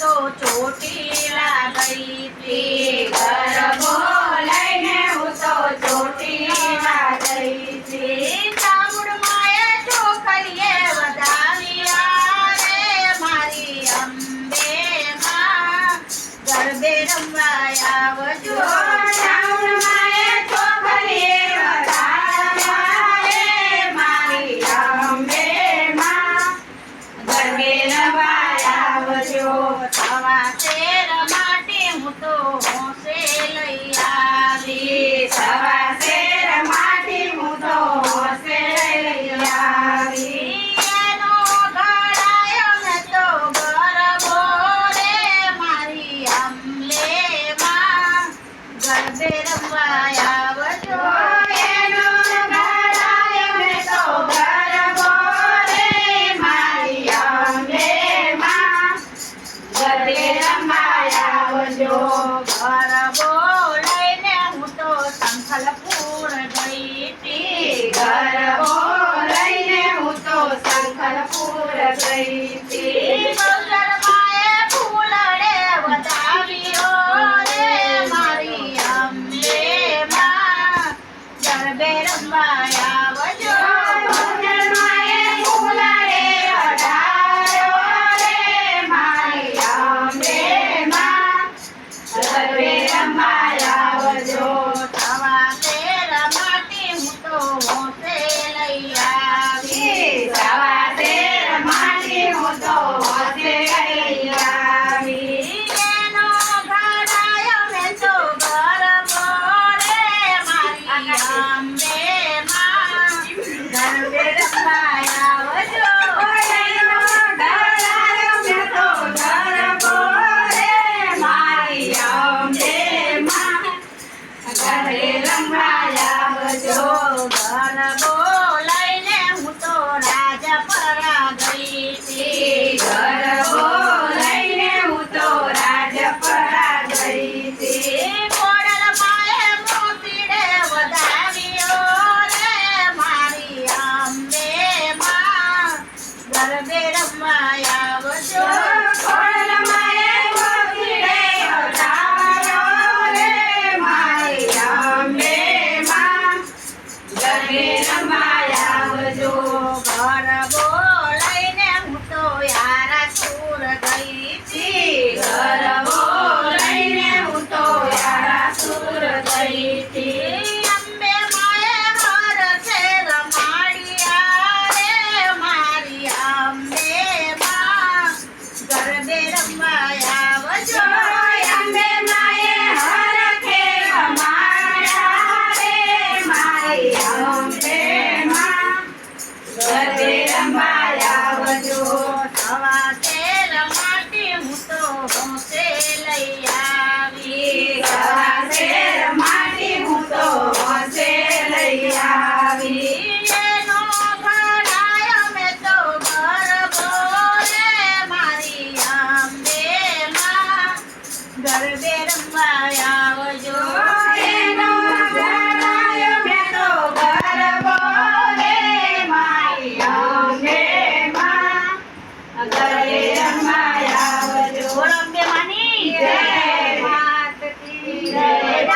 તો ચોટીલા ગઈ તે ગરબો no se ઘર બોલાઈને હું તો સંખલપુર ગઈ હતી. ઘર બોલાઈને હું તો સંખલપુર ગઈ હતી. કરજો. આવા તેરા તો હોશે લઈ આવી આવા તેરા તો હોશે આવી એનો ઘરાયો મે તો ઘર પોરે સાથે હું તો રાજા પરા તો રાજા પરા ગઈ મારી આમને માં ગરબે chamar.